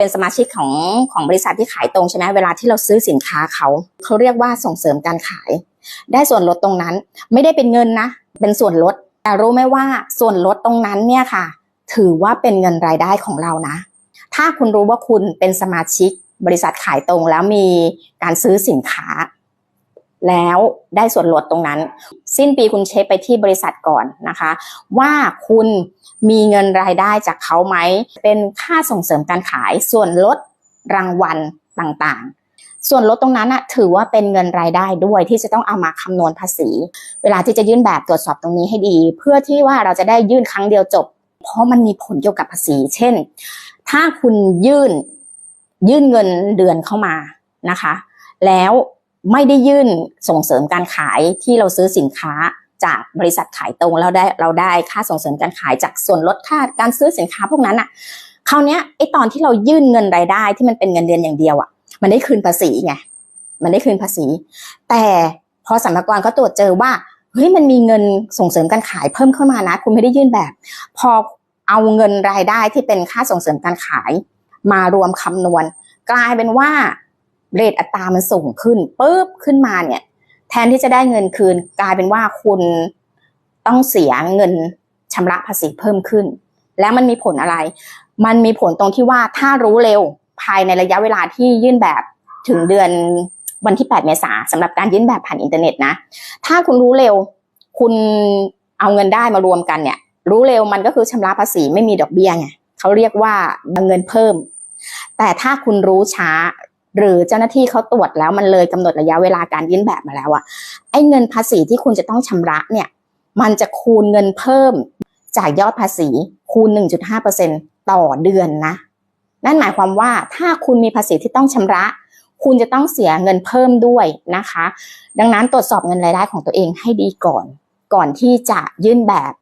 เป็นสมาชิกของของบริษัทที่ขายตรงใช่ไหมเวลาที่เราซื้อสินค้าเขาเขาเรียกว่าส่งเสริมการขาย ได้ส่วนลดตรงนั้น ไม่ได้เป็นเงินนะ เป็นส่วนลด แต่รู้ไหมว่าส่วนลดตรงนั้นเนี่ยค่ะ ถือว่าเป็นเงินรายได้ของเรานะ ถ้าคุณรู้ว่าคุณเป็นสมาชิกบริษัทขายตรงแล้วมีการซื้อสินค้า แล้วได้ส่วนลดตรงนั้น สิ้นปีคุณเช็คไปที่บริษัทก่อนนะคะ ว่าคุณมีเงินรายได้จากเขาไหม เป็นค่าส่งเสริมการขายส่วนลดรางวัลต่างๆ ส่วนลดตรงนั้นอะถือว่าเป็นเงินรายได้ด้วยที่จะต้องเอามาคำนวณภาษี เวลาที่จะยื่นแบบตรวจสอบตรงนี้ให้ดี เพื่อที่ว่าเราจะได้ยื่นครั้งเดียวจบ เพราะมันมีผลเกี่ยวกับภาษี เช่น ถ้าคุณยื่นยื่นเงินเดือนเข้ามานะคะ แล้ว ไม่ได้ยื่นส่งเสริมการขายที่เราซื้อสินค้าจากบริษัทขายตรงแล้วได้เราได้ค่าส่งเสริมการขายจากส่วนลดค่าการซื้อสินค้าพวกนั้นอะคราวเนี้ยไอตอนที่เรายื่นเงินรายได้ที่มันเป็นเงินเดือนอย่างเดียวอะมันได้คืนภาษีไงมันได้คืนภาษี แต่พอสรรพากรเขาตรวจเจอว่าเฮ้ยมันมีเงินส่งเสริมการขายเพิ่มเข้ามานะ คุณไม่ได้ยื่นแบบ พอเอาเงินรายได้ที่เป็นค่าส่งเสริมการขาย มารวมคำนวณ กลายเป็นว่า เรทอัตรามันสูงขึ้นปุ๊บขึ้นมาเนี่ย แทนที่จะได้เงินคืน กลายเป็นว่าคุณต้องเสียเงินชำระภาษีเพิ่มขึ้น แล้วมันมีผลอะไร มันมีผลตรงที่ว่าถ้ารู้เร็วภายในระยะเวลาที่ยื่นแบบถึงเดือนวันที่ 8 เมษาสำหรับการยื่นแบบผ่านอินเทอร์เน็ตนะ ถ้าคุณรู้เร็ว คุณเอาเงินได้มารวมกันเนี่ย รู้เร็วมันก็คือชำระภาษีไม่มีดอกเบี้ยไงเขาเรียกว่าเงินเพิ่ม แต่ถ้าคุณรู้ช้า หรือเจ้าหน้าที่เขาตรวจแล้วมันเลยกำหนดระยะเวลาการยื่นแบบมาแล้วอะไอ้เงินภาษีที่คุณจะต้องชำระเนี่ย มันจะคูณเงินเพิ่มจากยอดภาษีคูณ 1.5%ต่อเดือนนะ นั่นหมายความว่าถ้าคุณมีภาษีที่ต้องชำระ คุณจะต้องเสียเงินเพิ่มด้วยนะคะ ดังนั้นตรวจสอบเงินรายได้ของตัวเองให้ดีก่อน ก่อนที่จะยื่นแบบ